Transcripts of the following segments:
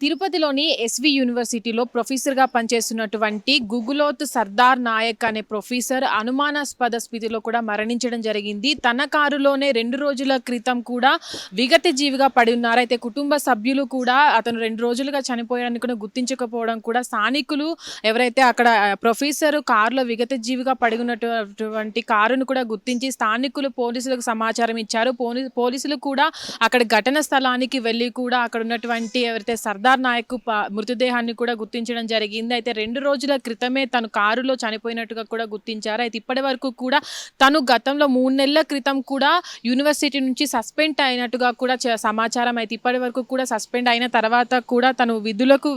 తిరుపతిలోని ఎస్వి యూనివర్సిటీలో ప్రొఫెసర్గా పనిచేస్తున్నటువంటి గుగులోత్ సర్దార్ నాయక్ అనే ప్రొఫెసర్ అనుమానాస్పద స్థితిలో కూడా మరణించడం జరిగింది. తన కారులోనే రెండు రోజుల క్రితం కూడా విగత జీవిగా పడి ఉన్నారు. అయితే కుటుంబ సభ్యులు కూడా అతను రెండు రోజులుగా చనిపోయాడని కూడా గుర్తించకపోవడం కూడా స్థానికులు ఎవరైతే అక్కడ ప్రొఫెసర్ కారులో విగత జీవిగా పడి ఉన్నటువంటి కారును కూడా గుర్తించి స్థానికులు పోలీసులకు సమాచారం ఇచ్చారు. పోలీ- పోలీసులు కూడా అక్కడ ఘటన స్థలానికి వెళ్ళి కూడా అక్కడ ఉన్నటువంటి ఎవరైతే సర్దార్ నాయక్ ప- మృతదేహాన్ని కూడా గుర్తించడం జరిగింది. అయితే రెండు రోజుల క్రితమే తను కారులో చనిపోయినట్టుగా కూడా గుర్తించారు. అయితే ఇప్పటి వరకు కూడా తను గతంలో మూడు నెలల క్రితం కూడా యూనివర్సిటీ నుంచి సస్పెండ్ అయినట్టుగా కూడా చ- సమాచారం అయితే ఇప్పటి వరకు కూడా సస్పెండ్ అయిన తర్వాత కూడా తను విధులకు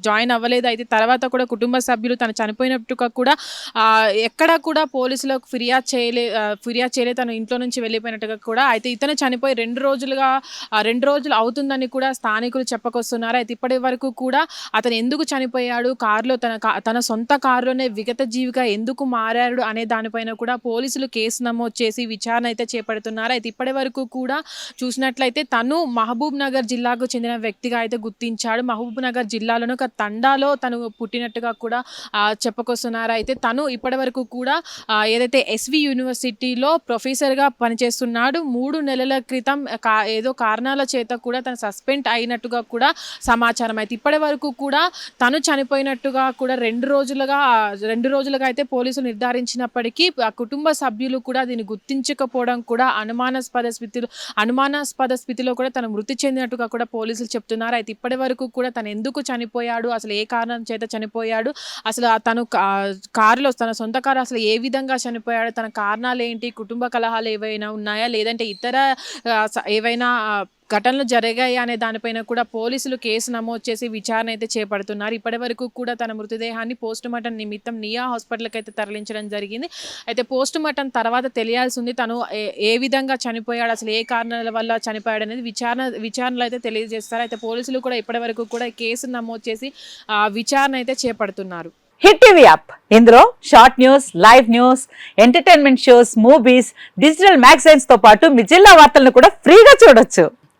జాయిన్ అవ్వలేదు. అయితే తర్వాత కూడా కుటుంబ సభ్యులు తను చనిపోయినట్టుగా కూడా ఎక్కడా ఎక్కడ కూడా పోలీసులకు ఫిర్యాదు చేయలే ఫిర్యాదు చేయలే తను ఇంట్లో నుంచి వెళ్ళిపోయినట్టుగా కూడా అయితే ఇతను చనిపోయి రెండు రోజులుగా రెండు రోజులు అవుతుందని కూడా స్థానికులు చెప్పకొస్తున్నారు. అయితే ఇప్పటి వరకు కూడా అతను ఎందుకు చనిపోయాడు? కారులో తన కా- తన సొంత కారులోనే విగత జీవిగా ఎందుకు మారాడు అనే దానిపైన కూడా పోలీసులు కేసు నమోదు చేసి విచారణ అయితే చేపడుతున్నారు. అయితే ఇప్పటి వరకు కూడా చూసినట్లయితే తను మహబూబ్ నగర్ జిల్లాకు చెందిన వ్యక్తిగా అయితే గుర్తించాడు. మహబూబ్ నగర్ జిల్లాలోని ఒక తండాలో తను పుట్టినట్టుగా కూడా చెప్పుకొస్తున్నారు. అయితే తను ఇప్పటి వరకు కూడా ఏదైతే ఎస్వి యూనివర్సిటీలో ప్రొఫెసర్గా పనిచేస్తున్నాడు మూడు నెలల క్రితం కా ఏదో కారణాల చేత కూడా తను సస్పెండ్ అయినట్టుగా కూడా సమాచారం అయితే. ఇప్పటి వరకు కూడా తను చనిపోయినట్టుగా కూడా రెండు రోజులుగా రెండు రోజులుగా అయితే పోలీసులు నిర్ధారించినప్పటికీ ఆ కుటుంబ సభ్యులు కూడా దీన్ని గుర్తించకపోవడం కూడా అనుమానాస్పద స్థితిలో అనుమానాస్పద స్థితిలో కూడా తను మృతి చెందినట్టుగా కూడా పోలీసులు చెప్తున్నారు. అయితే ఇప్పటి వరకు కూడా తను ఎందుకు చనిపోయాడు? అసలు ఏ కారణం చేత చనిపోయాడు? అసలు ఆ తను కారులో తన సొంత కారు అసలు ఏ విధంగా చనిపోయాడు? తన కారణాలు ఏంటి? కుటుంబ కలహాలు ఏవైనా ఉన్నాయా? లేదంటే ఇతర స- ఏవైనా ఘటనలు జరిగాయా అనే దానిపైన కూడా పోలీసులు కేసు నమోదు చేసి విచారణ అయితే చేపడుతున్నారు. ఇప్పటి వరకు కూడా తన మృతదేహాన్ని పోస్ట్ మార్టం నిమిత్తం నియా హాస్పిటల్కి అయితే తరలించడం జరిగింది. అయితే పోస్ట్ మార్టం తర్వాత తెలియాల్సి ఉంది తను ఏ- ఏ విధంగా చనిపోయాడు అసలు ఏ కారణాల వల్ల చనిపోయాడు అనేది విచారణ విచారణలు అయితే తెలియజేస్తారు. అయితే పోలీసులు కూడా ఇప్పటి వరకు కూడా కేసు నమోదు చేసి విచారణ అయితే చేపడుతున్నారు. Hit TV app. ఇందులో short news live news entertainment shows movies digital మ్యాగజైన్స్తో పాటు మీ జిల్లా వార్తలను కూడా ఫ్రీగా చూడొచ్చు.